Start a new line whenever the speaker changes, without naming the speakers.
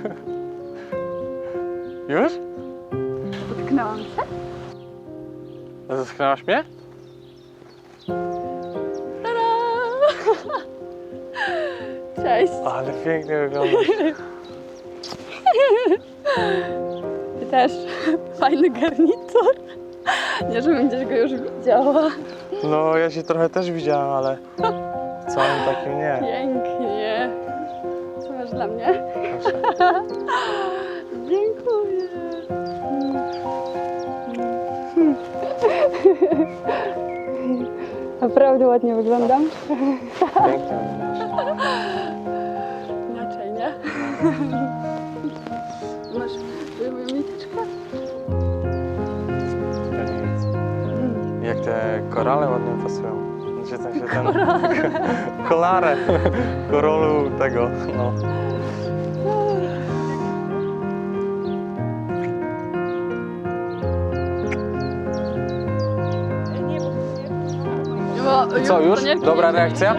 Już?
Potknęłam się?
Zasknęłaś mnie?
Tada! Cześć.
Ale pięknie wyglądasz.
Ty też. Fajny garnitur. Nie, żebym gdzieś go już widziała.
No, ja się trochę też widziałem, ale całym takim nie.
Pięknie. Masz dla mnie?
Proszę.
Dziękuję. Naprawdę ładnie wyglądam.
Pięknie.
Inaczej, nie? Masz moją
nic. Jak te korale ładnie pasują. Znaczy, w sensie ten... Kolarę. Korolu tego, no. Co, już? Dobra reakcja?